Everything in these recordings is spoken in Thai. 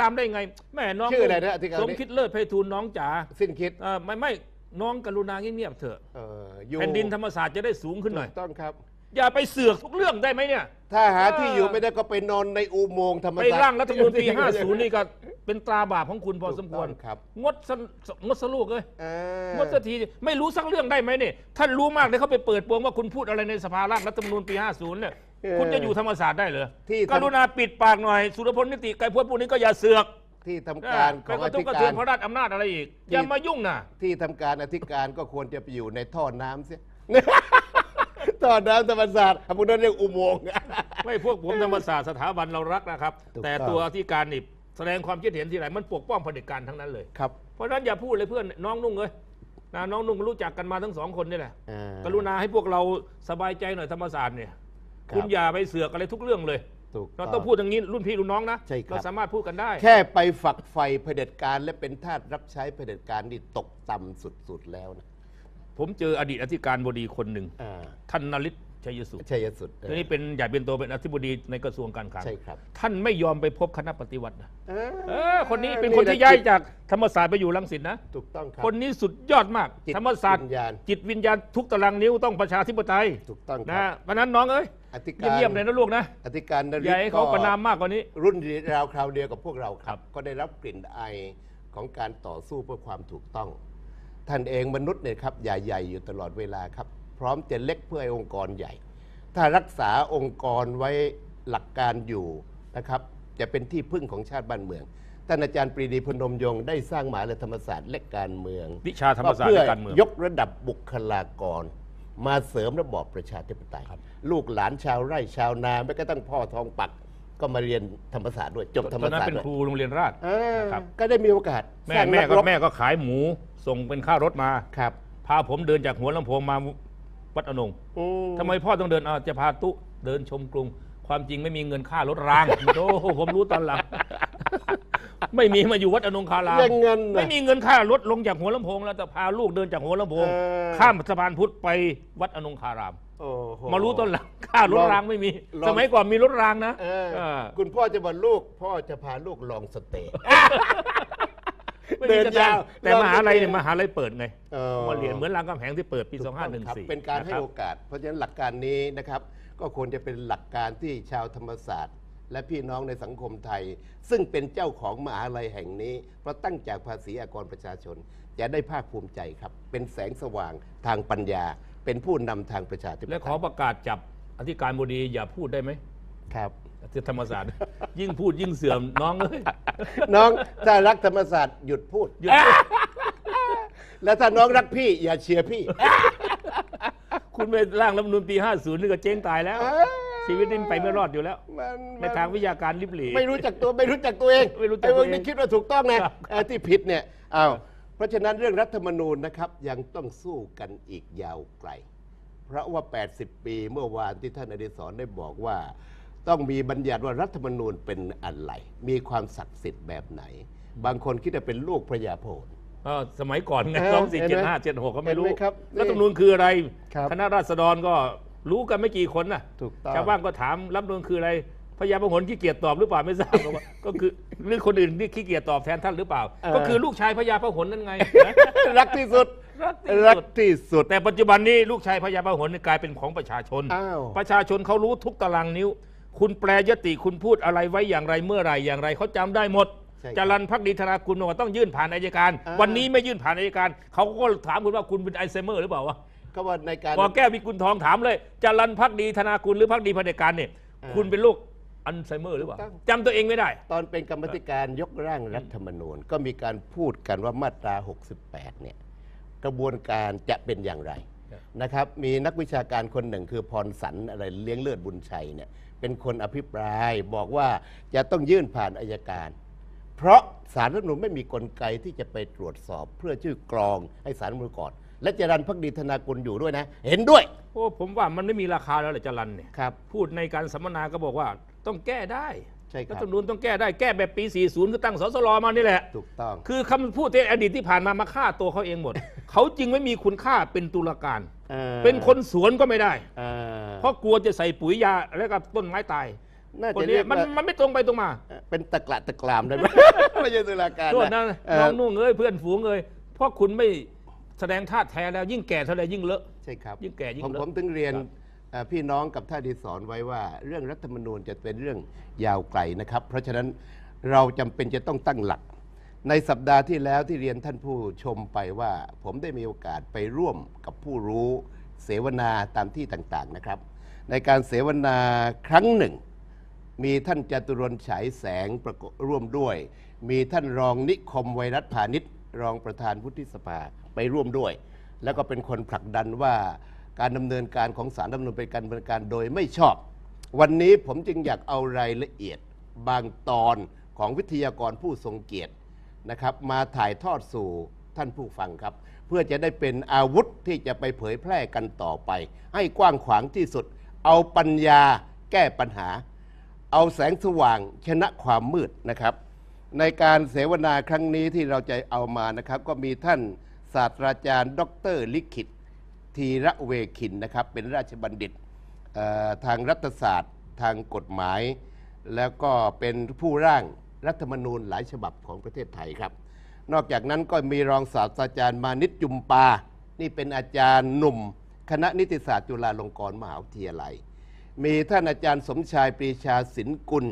ตามได้ไง แม่น้องชื่ออะไรนะอธิการสมคิดเลิศไพฑูรย์น้องจ๋าสิ้นคิดเอ่อไม่ไม่น้องกรุณาเงียบๆเถอะเอออยู่แผ่นดินธรรมศาสตร์จะได้สูงขึ้นหน่อยถูกต้องครับ อย่าไปเสือกทุกเรื่องได้ไหมเนี่ย ถ้าหาเออที่อยู่ไม่ได้ก็ไปนอนในอุโมงค์ธรรมไปศาสตร์ร่างรัฐธรรมนูญปี 50 นี่ก็เป็นตราบาปของคุณพอสมควรถูกต้องครับงดสงดสลูกเลยอ่างดสักทีไม่รู้สักเรื่องได้ไหมเนี่ยท่านรู้มากเลยเขาไปเปิดโปงว่าคุณพูดอะไรในสภาร่างรัฐธรรมนูญปี 50 เนี่ย คุณจะอยู่ธรรมศาสตร์ได้เหรอที่กรุณาปิดปากหน่อย สุรพลนิติไกรพจน์พวกนี้ก็อย่าเสือกที่ทำการขไปองกอระทุธิกกระกาเทือร นพระราชอำนาจอะไรอีก อย่ามายุ่งนะที่ทำการอธิการก็ควรจะไปอยู่ในท่อน้ำเสีย ท่อน้ำธรรมศาสตร์พวกนั้นเรียกอุโมงค์ ไม่พวกผมธรรมศาสตร์สถาบันเรารักนะครับ ถูกต้อง แต่ตัวที่การนี่แสดงความคิดเห็นที่ไหนมันปกป้องเผด็จการทั้งนั้นเลย ครับเพราะฉะนั้นอย่าพูดเลยเพื่อนน้องนุ่งเลยนะน้องนุ่งรู้จักกันมาทั้งสองคนนี่แหละ อ่ากรุณาให้พวกเราสบายใจหน่อยธรรมศาสตร์เนี่ย ครับ คุณอย่าไปเสือกอะไรทุกเรื่องเลย ถูก เราต้องพูดอย่างนี้รุ่นพี่รุ่นน้องนะใช่ครับ เราสามารถพูดกันได้ แค่ไปฝักใฝ่เผด็จการและเป็นทาสรับใช้เผด็จการนี่ตกต่ำสุดๆแล้วนะผมเจออดีตอธิการบดีคนหนึ่ง อ่า ท่านนริศ ชัยสุขชัยสุดเออทีนี้เป็นใหญ่เป็นโตเป็นอธิบดีในกระทรวงการคลังใช่ครับ ท่านไม่ยอมไปพบคณะปฏิวัตินะอ่าเออคนนี้เป็นคนที่ย้ายจากธรรมศาสตร์ไปอยู่รังสิตนะถูกต้องครับคนนี้สุดยอดมากจิตธรรมศาสตร์วิญญาณจิตวิญญาณทุกตารางนิ้วต้องประชาธิปไตยถูกต้องคนะรับเพราะฉะนั้นน้องเอ้ยอธิการเยี่ยมๆเลยนะลูกนะอธิการนอริย่าศให้เขาก็ประนามมากกว่านี้ รุ่นราวคราวเดียวกับพวกเราคครัรับบก็ได้รับกลิ่นไอของการต่อสู้เพื่อความถูกต้อง ท่านเองมนุษย์เนี่ยครับใหญ่ๆอยู่ตลอดเวลาครับ พร้อมจะเล็กเพื่อให้องค์กรใหญ่ ถ้ารักษาองค์กรไว้หลักการอยู่นะครับจะเป็นที่พึ่งของชาติบ้านเมืองท่านอาจารย์ปรีดีพนมยงค์ได้สร้างหมหาวิทยาลัยธรรมศาสตร์และการเมืองวิชาธรรมศาสตร์เพื่อและการเมือง ยกระดับบุคลากร มาเสริมระบอบประชาธิปไตย ลูกหลานชาวไร่ชาวนาแม้กระทั่งพ่อทองปัก ก็มาเรียนธรรมศาสตร์ด้วยจบธรรมตอนนั้นศาสตเป็นร์ด้วยครูโรงเรียนราชอ่านะครับก็ได้มีโอกาสแม่สร้างแม่นัก็รบแม่ก็ขายหมูส่งเป็นค่ารถมา ครับ พาผมเดินจากหัวลำโพงมา วัดอนงอืทำไมพ่อต้องเดินอ่าจะพาตุเดินชมกรุง ความจริงไม่มีเงินค่ารถรางโอ้โหผมรู้ตอนหลัง ไม่มีมาอยู่วัดอนงคารามเรื่องเงินน่ะ ไม่มีเงินค่ารถลงจากหัวลำโพง แล้วแต่พาลูกเดินจากหัวลำโพง เออ ข้ามสะพานพุทธไปวัดอนงคาราม โอ้โห มารู้ตอนหลังค่ารถรางไม่มี ลอง สมัยก่อนมีรถรางนะเออเออคุณพ่อจะบอกลูก พ่อจะพาลูกลองสเตย์ ไม่มีเดินสตางค์ยาวแต่ลองมหาลัยดูเนี่ยมหาลัยเปิดไงเออ มาเรียนเหมือนรามคำแหงที่เปิดปีถูกต้องครับ2514เป็นการให้ะคบโอกาส เพราะฉะนั้นหลักการนี้นะครับ ก็ควรจะเป็นหลักการที่ชาวธรรมศาสตร์ และพี่น้องในสังคมไทย ซึ่งเป็นเจ้าของมหาลัยแห่งนี้ เพราะตั้งจากภาษีอากรประชาชน จะได้ภาคภูมิใจครับ เป็นแสงสว่างทางปัญญา เป็นผู้นำทางประชาธิปไตยและขอประกาศจับอธิการบดีอย่าพูดได้ไหมครับ ที่ธรรมศาสตร์ ยิ่งพูดยิ่งเสื่อมน้องเอ้ยน้องถ้ารักธรรมศาสตร์หยุดพูด หยุดพูดแล้วถ้าน้องรักพี่ อย่าเชียร์พี่ คุณไปร่างรัฐธรรมนูญปี 50 นี่ก็เจ๊งตายแล้วเอ้ยชีวิตนี่ไปไม่รอดอยู่แล้ว มันในทางวิชาการลิบหลีไม่รู้จักตัวไม่รู้จักตัวเองไม่รู้จักไอ้พวกตัวเองนี้คิดว่าถูกต้องนะครับเออที่ผิดเนี่ยอ้าวเพราะฉะนั้นเรื่องรัฐธรรมนูญนะครับยังต้องสู้กันอีกยาวไกล เพราะว่า 80 ปีเมื่อวานที่ท่านอดิศรได้บอกว่า ต้องมีบัญญัติว่ารัฐธรรมนูญเป็นอะไร มีความศักดิ์สิทธิ์แบบไหน บางคนคิดว่าเป็นลูกพระยาโพน เออสมัยก่อนไงเออสองสี่เห็นเจ็ดไหมห้าเจ็ดหกก็ไม่รู้เห็นไหมครับนี่รัฐธรรมนูญคืออะไรครับ คณะราษฎรก็รู้กันไม่กี่คนน่ะถูกต้อง ชาวบ้านก็ถามรัฐธรรมนูญคืออะไรพญาพหลขี้เกียจตอบหรือเปล่าไม่ทราบก็ว่า ก็คือหรือคนอื่นที่ขี้เกียจตอบแทนท่านหรือเปล่าก็คือลูกชายพญาพหลนั่นไงรักที่สุด รักที่รักสุดที่สุด แต่ปัจจุบันนี้ลูกชายพญาพหลกลายเป็นของประชาชน อ้าว ประชาชนเขารู้ทุกตารางนิ้ว คุณแปลยติคุณพูดอะไรไว้อย่างไรเมื่อไหรอย่างไรเขาจำได้หมดใช่ครับจรันพักดีธนาคุณบอกว่าต้องยื่นผ่านอายการ อ่า วันนี้ไม่ยื่นผ่านอายการเขาก็ถามคุณว่าคุณเป็นไอลไซเมอร์หรือเปล่าวะก็ว่าในการ พอแก้ววิกุลทองถามเลยจรันพักดีธนาคุณหรือพักดีเผด็จการเนี่ยอ่าคุณเป็นโรคอัลไซเมอร์หรือเปล่าถูกต้อง จำตัวเองไม่ได้ ตอนเป็นกรรมธิการยกร่างรัฐธรรมนูญ ก็มีการพูดกันว่ามาตรา 68 เนี่ยกระบวนการจะเป็นอย่างไรครับ นะครับ มีนักวิชาการคนหนึ่งคือพรสันอะไรเลี้ยงเลือดบุญชัยเนี่ย เป็นคนอภิปรายบอกว่าจะต้องยื่นผ่านอายการ เพราะสารรัฐธรรมนูญไม่มีกลไกที่จะไปตรวจสอบเพื่อชื่อกรองให้สารรัฐธรรมนูญก่อน และจรันพักดีธนากุลอยู่ด้วยนะ เห็นด้วย โอ้ผมว่ามันไม่มีราคาแล้วแหละจรันเนี่ยครับ พูดในการสัมมนาก็บอกว่าต้องแก้ได้ ใช่ครับรัฐธรรมนูญต้องแก้ได้แก้แบบปี 40 คือตั้งสสรมานี่แหละ ถูกต้อง คือคำพูดในอดีตที่ผ่านมามาฆ่าตัวเขาเองหมด เขาจึงไม่มีคุณค่าเป็นตุลาการอ่อเป็นคนสวนก็ไม่ได้อ่าเพราะกลัวจะใส่ปุ๋ยยาแล้วก็ต้นไม้ตายน่าคนจะเนี้เรียยกมันว่ามันไม่ตรงไปตรงมาเป็นตะกละตะกรามได้ไหม ไม่ใช่ตุลาการโทษนะเอ่อน้องนุ่งเอ้ยเพื่อนฝูงเอ้ยเพราะคุณไม่แสดงท่าแท้แล้วยิ่งแก่เท่าไรยิ่งเลอะ ใช่ครับยิ่งแก่ยิ่งผมเลอะผมถึงเรียนครับเอ่อ พี่น้องกับท่านที่สอนไว้ว่า เรื่องรัฐธรรมนูญจะเป็นเรื่องยาวไกลนะครับ เพราะฉะนั้นเราจำเป็นจะต้องตั้งหลัก ในสัปดาห์ที่แล้วที่เรียนท่านผู้ชมไปว่า ผมได้มีโอกาสไปร่วมกับผู้รู้เสวนาตามที่ต่างๆนะครับ ในการเสวนาครั้งหนึ่ง มีท่านจตุรนฉายแสงประกร่วมด้วย มีท่านรองนิคมไวรัสพาณิชย์รองประธานวุฒิสภาไปร่วมด้วย แล้วก็เป็นคนผลักดันว่า การดำเนินการของสารดำเนินเป็นการดำเนินการโดยไม่ชอบ วันนี้ผมจึงอยากเอารายละเอียดบางตอนของวิทยากรผู้ทรงเกียรตินะครับ มาถ่ายทอดสู่ท่านผู้ฟังครับ เพื่อจะได้เป็นอาวุธที่จะไปเผยแพร่กันต่อไป ให้กว้างขวางที่สุด เอาปัญญาแก้ปัญหา เอาแสงสว่างชนะความมืดนะครับ ในการเสวนาครั้งนี้ที่เราจะเอามานะครับ ก็มีท่านศาสตราจารย์ ดรลิขิต ธีระเวคินนะครับ เป็นราชบัณฑิตทางรัฐศาสตร์ทางกฎหมาย แล้วก็เป็นผู้ร่างรัฐธรรมนูญหลายฉบับของประเทศไทยครับ นอกจากนั้นก็มีรองศาสตราจารย์มานิตจุมปา นี่เป็นอาจารย์หนุ่ม คณะนิติศาสตร์จุฬาลงกรณ์มหาวิทยาลัย มีท่านอาจารย์สมชายปรีชาสินกุล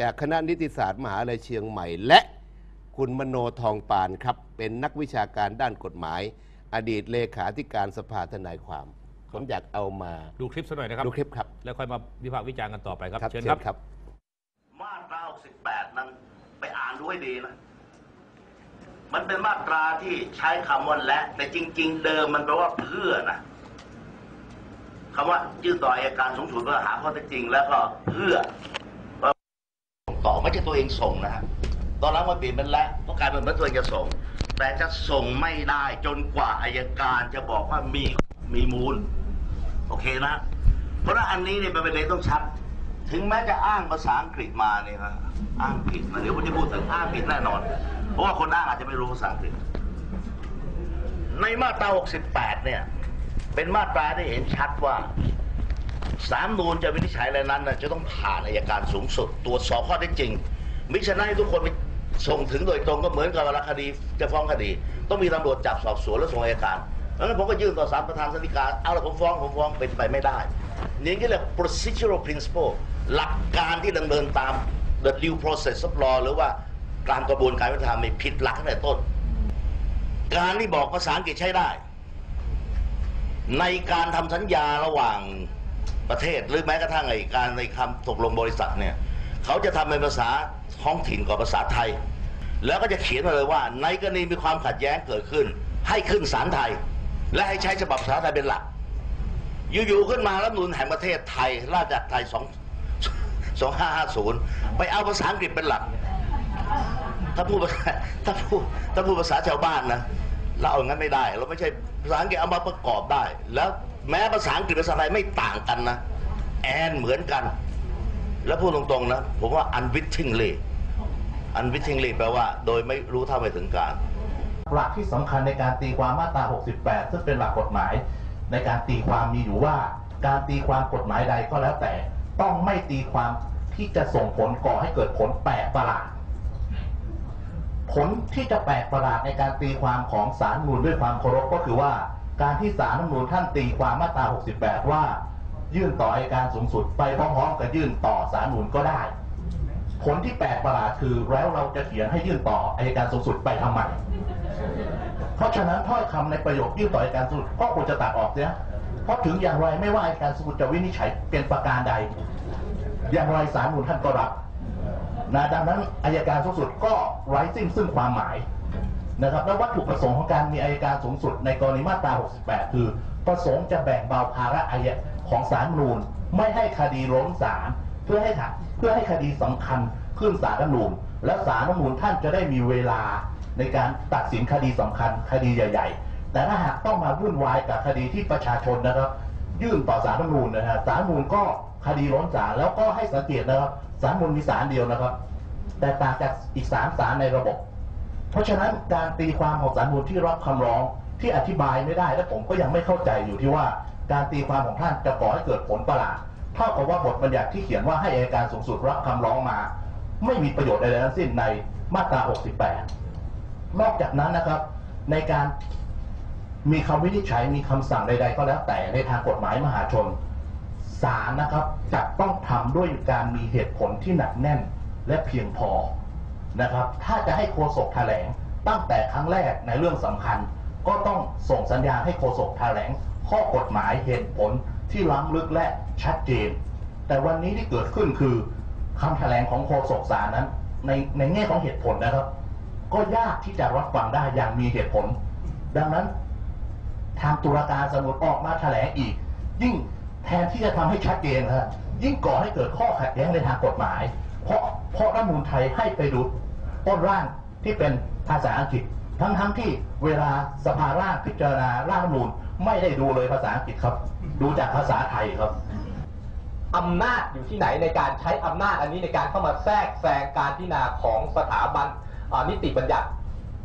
จากคณะนิติศาสตร์มหาวิทยาลัยเชียงใหม่ และคุณมโนทองปานครับ เป็นนักวิชาการด้านกฎหมาย อดีตเลขาธิการสภาทนายความ ผมอยากเอามาดูคลิปสักหน่อยนะครับดูคลิปครับ แล้วค่อยมาวิพากษ์วิจารณ์กันต่อไปครับครับเชิญเชิครับญครับ มาตรา 68 นั้นไปอ่านดูให้ดีนะ มันเป็นมาตราที่ใช้คำว่าและ แต่จริง ๆ เดิมมันแปลว่าเพื่อนะคำว่ายื่นต่ออัยการสูงสุดเพื่อหาข้อเท็จจริง แล้วก็เพื่อต่อไม่ใช่ตัวเองส่งนะฮะตอนหลังมาเปลี่ยนเป็นและเพราะกลายเป็นเหมือนตัวเองจะส่ง แต่จะส่งไม่ได้จนกว่าอายการจะบอกว่ามีมีมูล โอเคนะ เพราะฉะนั้นอันนี้เนี่ยเป็นประเด็นต้องชัด ถึงแม้จะอ้างภาษาอังกฤษมาเนี่ยนะอ้างผิดนะเดี๋ยวผมจะพูดถึงอ้างผิดแน่นอน เพราะว่าคนอ้างอาจจะไม่รู้ภาษาอังกฤษ ในมาตรา 68 เนี่ย เป็นมาตราที่เห็นชัดว่าสามนูนจะวินิจฉัยอะไรนั้นนะจะต้องผ่านอายการสูงสุดตรวจสอบข้อเท็จจริง มิฉะนั้นให้ทุกคนไป ส่งถึงโดยตรงก็เหมือนกับเวลาคดีจะฟ้องคดี ต้องมีตำรวจจับสอบสวนแล้วส่งอัยการดังนั้นผมก็ยื่นต่อศาลประธานสันติการเอาละผมฟ้องผมฟ้องเป็นไปไม่ได้นี่ก็เรียก procedural principle หลักการที่ดำเนินตาม the due process of law หรือว่าการกระบวนการยุติธรรมผิดหลักตั้งแต่ต้น การที่บอกภาษาอังกฤษใช้ได้ ในการทำสัญญาระหว่างประเทศหรือแม้กระทั่งไอ้การในคำตกลงบริษัทเนี่ยเขาจะทำเป็นภาษา ท้องถิ่นกับภาษาไทย แล้วก็จะเขียนมาเลยว่า ในกรณีมีความขัดแย้งเกิดขึ้น ให้ขึ้นศาลไทย และให้ใช้ฉบับภาษาไทยเป็นหลัก อยู่ๆขึ้นมารัฐมนูลแห่งประเทศไทย ราชอาณาจักรไทย2 2550 ไปเอาภาษาอังกฤษเป็นหลัก ถ้าพูดภาษาถ้าพูดถ้าพูดภาษาชาวบ้านนะเราเอาอย่างนั้นไม่ได้ เราไม่ใช่ภาษาอังกฤษเอามาประกอบได้ แล้วแม้ภาษาอังกฤษภาษาไทยไม่ต่างกันนะแอนเหมือนกัน แล้วพูดตรงๆนะ ผมว่า unwittingly unwittingly แปลว่า โดยไม่รู้เท่าไม่ถึงการ หลักที่สำคัญในการตีความมาตรา 68 ซึ่งเป็นหลักกฎหมาย ในการตีความมีอยู่ว่า การตีความกฎหมายใดก็แล้วแต่ ต้องไม่ตีความที่จะส่งผลก่อให้เกิดผลแปลกประหลาดผลที่จะแปลกประหลาดในการตีความของสารมนูญด้วยความเคารพก็คือว่า การที่สารมนูญท่านตีความมาตรา 68 ว่า ยื่นต่ออัยการสูงสุดไปพร้อมๆกับยื่นต่อสารมนูญก็ได้ ผลที่แปลกประหลาดคือแล้วเราจะเขียนให้ยื่นต่ออัยการสูงสุดไปทำไมเพราะฉะนั้นถ้อยคำในประโยคยื่นต่ออัยการสูงสุดก็ควรจะตัดออกเสียเพราะถึงอย่างไรไม่ว่าอัยการสูงสุดจะวินิจฉัยเป็นประการใด อย่างไรศาลมูลท่านก็รับนะดังนั้นอายการสูงสุดก็ไร้สิ้นซึ่งความหมายนะครับและวัตถุประสงค์ของการมีอายการสูงสุดในกรณีมาตรา 68 คือ ประสงค์จะแบ่งเบาภาระอายของศาลนูนไม่ให้คดีล้นศาล เพื่อให้เพื่อให้คดีสำคัญขึ้นศาลรัฐมนูญและศาลรัฐมนูญท่านจะได้มีเวลาในการตัดสินคดีสำคัญคดีใหญ่ ๆ แต่ถ้าหากต้องมาวุ่นวายกับคดีที่ประชาชนนะครับ ยื่นต่อศาลรัฐมนูญนะฮะศาลรัฐธรรมนูญก็คดีล้นศาลแล้วก็ให้สังเกตนะครับศาลรัฐมนูญมีศาลเดียวนะครับ แต่ต่างจากอีกสามศาลในระบบ เพราะฉะนั้นการตีความของศาลรัฐมนูญที่รับคำร้องที่อธิบายไม่ได้และผมก็ยังไม่เข้าใจอยู่ที่ว่าการตีความของท่านจะก่อให้เกิดผลประหลาด เท่ากับว่าบทบัญญัติที่เขียนว่าให้อัยการสูงสุดรับคำร้องมา ไม่มีประโยชน์ใดทั้งสิ้นในมาตรา 68 นอกจากนั้นนะครับ ในการมีคำวินิจฉัยมีคำสั่งใด ๆ ก็แล้วแต่ในทางกฎหมายมหาชนศาลนะครับจะต้องทำด้วยการมีเหตุผลที่หนักแน่นและเพียงพอนะครับ ถ้าจะให้โฆษกแถลงตั้งแต่ครั้งแรกในเรื่องสำคัญ ก็ต้องส่งสัญญาณให้โฆษกแถลงข้อกฎหมายเหตุผล ที่ล้ำลึกและชัดเจน แต่วันนี้ที่เกิดขึ้นคือคำแถลงของโฆษกศาลนั้น ในในแง่ของเหตุผลนะครับ ก็ยากที่จะรับฟังได้อย่างมีเหตุผล ดังนั้น ทางตุลาการสมุดออกมาแถลงอีก ยิ่งแทนที่จะทำให้ชัดเจนครับยิ่งก่อให้เกิดข้อขัดแย้งในทางกฎหมาย เพราะเพราะรัฐมนูญไทยให้ไปดูต้นร่างที่เป็นภาษาอังกฤษ ทั้งทั้งที่เวลาสภาร่างพิจารณาร่างนูญไม่ได้ดูเลยภาษาอังกฤษครับ ดูจากภาษาไทยครับอำนาจอยู่ที่ไหนในการใช้อำนาจอันนี้ในการเข้ามาแทรกแซงการพิจารณาของสถาบันนิติบัญญัติ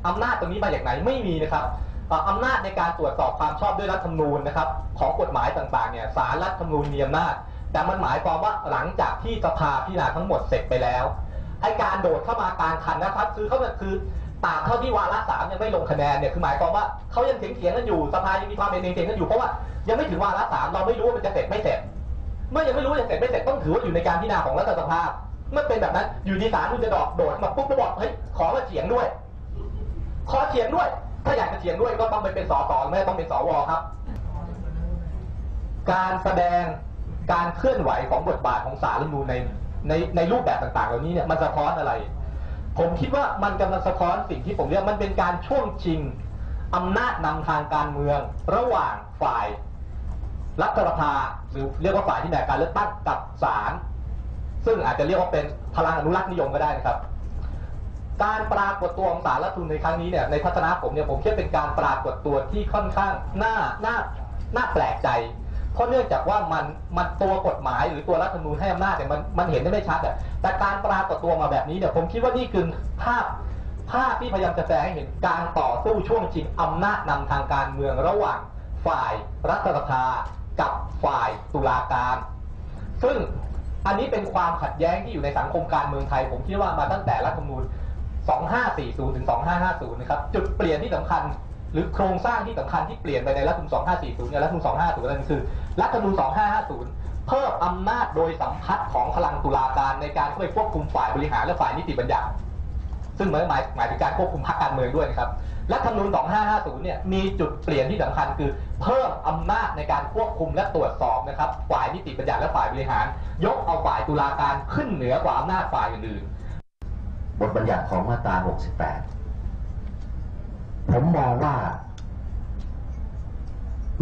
อำนาจตรงนี้มาจากไหนไม่มีนะครับอำนาจในการตรวจสอบความชอบด้วยรัฐธรรมนูญนะครับ ของกฎหมายต่างๆเนี่ยสารรัฐธรรมนูญมีอำนาจ แต่มันหมายความว่าหลังจากที่สภาพิจารณาทั้งหมดเสร็จไปแล้วไอการโดดเข้ามากางคันนะครับ คือเขาคือ ตราบเท่าที่วาระสามยังไม่ลงคะแนนเนี่ยคือหมายความว่าเขายังเถียงเถียงๆกันอยู่สภายังมีความเห็นเถียงๆกันอยู่เพราะว่ายังไม่ถึงวาระสามเราไม่รู้ว่ามันจะเสร็จไม่เสร็จ เมื่อยังไม่รู้จะเสร็จไม่เสร็จต้องถือว่าอยู่ในการพิจารณาของรัฐสภาเมื่อเป็นแบบนั้นอยู่ดีศาลคุณจะดอกโดดมาปุ๊บแล้วบอกเฮ้ยขอมาเถียงด้วย ขอเถียงด้วย ถ้าอยากจะเถียงด้วยก็ต้องไปเป็นสอสอไม่ต้องเป็นสวครับ การแสดงการเคลื่อนไหวของบทบาทของสารรัฐธรรมนูญในในในรูปแบบต่าง ๆ เหล่านี้เนี่ยมันสะท้อนอะไร ผมคิดว่ามันกำลังสะท้อนสิ่งที่ผมเรียกมันเป็นการช่วงชิงอำนาจนำทางการเมือง ระหว่างฝ่ายรัฐสภาหรือเรียกว่าฝ่ายที่มีการเลือกตั้งกับศาลซึ่งอาจจะเรียกว่าเป็นพลังอนุรักษ์นิยมก็ได้นะครับ การปรากฏตัวของสารรัฐธรรมนูญในครั้งนี้เนี่ยในทัศนะผมเนี่ยผมคิดเป็นการปรากฏตัวที่ค่อนข้างน่าน่าน่าแปลกใจ เพราะเนื่องจากว่ามันมันตัวกฎหมายหรือตัวรัฐธรรมนูญให้อำนาจเนี่ยมันมันเห็นได้ไม่ชัดอะแต่การปรากฏตัวมาแบบนี้เนี่ยผมคิดว่านี่คือภาพภาพที่พยายามจะแสดงให้เห็นการต่อสู้ช่วงชิงอำนาจนำทางการเมืองระหว่างฝ่ายรัฐสภากับฝ่ายตุลาการ ซึ่งอันนี้เป็นความขัดแย้งที่อยู่ในสังคมการเมืองไทย ผมคิดว่ามาตั้งแต่รัฐธรรมนูญ 2540 ถึง 2550 นะครับ จุดเปลี่ยนที่สำคัญ หรือโครงสร้างที่สำคัญที่เปลี่ยนไปในรัฐธรรมนูญ2540กับรัฐธรรมนูญ2550นั่นคือรัฐธรรมนูญ2550 เพิ่มอำนาจโดยสัมพัทธ์ของพลังตุลาการในการเข้าไปควบคุมฝ่ายบริหารและฝ่ายนิติบัญญัติ ซึ่งหมายหมายหมายถึงการควบคุมพรรคการเมืองด้วยนะครับรัฐธรรมนูญ2550 เนี่ยมีจุดเปลี่ยนที่สำคัญคือ เพิ่มอำนาจในการควบคุมและตรวจสอบนะครับฝ่ายนิติบัญญัติและฝ่ายบริหาร ยกเอาฝ่ายตุลาการขึ้นเหนือกว่าอำนาจฝ่ายอื่นบทบัญญัติของมาตรา 68 ผมมองว่า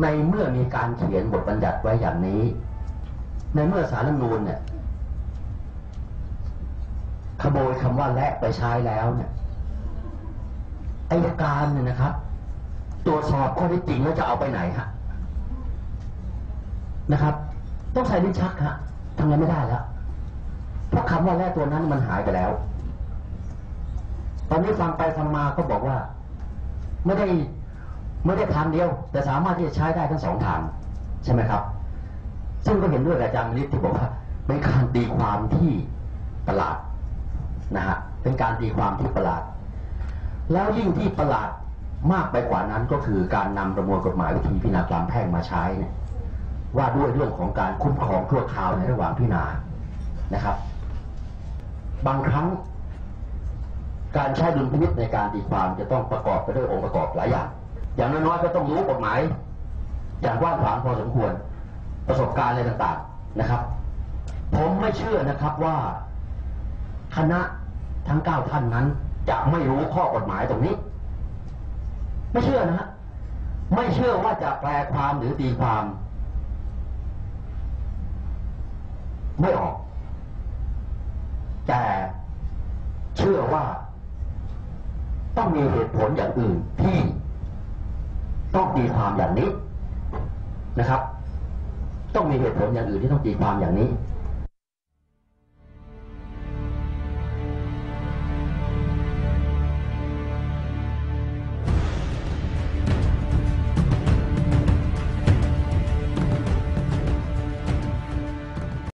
ในเมื่อมีการเขียนบทบัญญัติไว้อย่างนี้ ในเมื่อสารรัฐนูญเนี่ยขโมยคำว่าและไปใช้แล้วเนี่ยอายการเนี่ยนะครับ ตรวจสอบข้อท็จจริงแล้วจะเอาไปไหนฮะนะครับ ต้องใส่ลิ้นชักฮะทำงานไม่ได้แล้วเพราะคำว่าและตัวนั้นมันหายไปแล้ว ตอนนี้ฟังไปฟังมาก็บอกว่า ไม่ได้ไม่ได้ทางเดียว แต่สามารถที่จะใช้ได้ทั้งสองทางใช่ไหมครับ ซึ่งก็เห็นด้วยกับอาจารย์มนิตที่บอกว่าเป็นการตีความที่ประหลาดนะฮะเป็นการตีความที่ประหลาด แล้วยิ่งที่ประหลาดมากไปกว่านั้นก็คือการนำประมวลกฎหมายวิธีพิจารณาความแพ่งมาใช้เนี่ยว่าด้วยเรื่องของการคุ้มครองชั่วคราวในระหว่างพิจารณานะครับ บางครั้ง การใช้ดุลพินิจในการตีความจะต้องประกอบไปด้วยองค์ประกอบหลายอย่าง อย่างน้อยๆก็ต้องรู้กฎหมายอย่างกว้างขวางพอสมควรประสบการณ์อะไรต่างๆนะครับ ผมไม่เชื่อนะครับว่าคณะทั้งเก้าท่านนั้นจะไม่รู้ข้อกฎหมายตรงนี้ ไม่เชื่อนะฮะไม่เชื่อว่าจะแปลความหรือตีความ ไม่ออก แต่เชื่อว่า ต้องมีเหตุผลอย่างอื่นที่ต้องตีความอย่างนี้นะครับ ต้องมีเหตุผลอย่างอื่นที่ต้องตีความอย่างนี้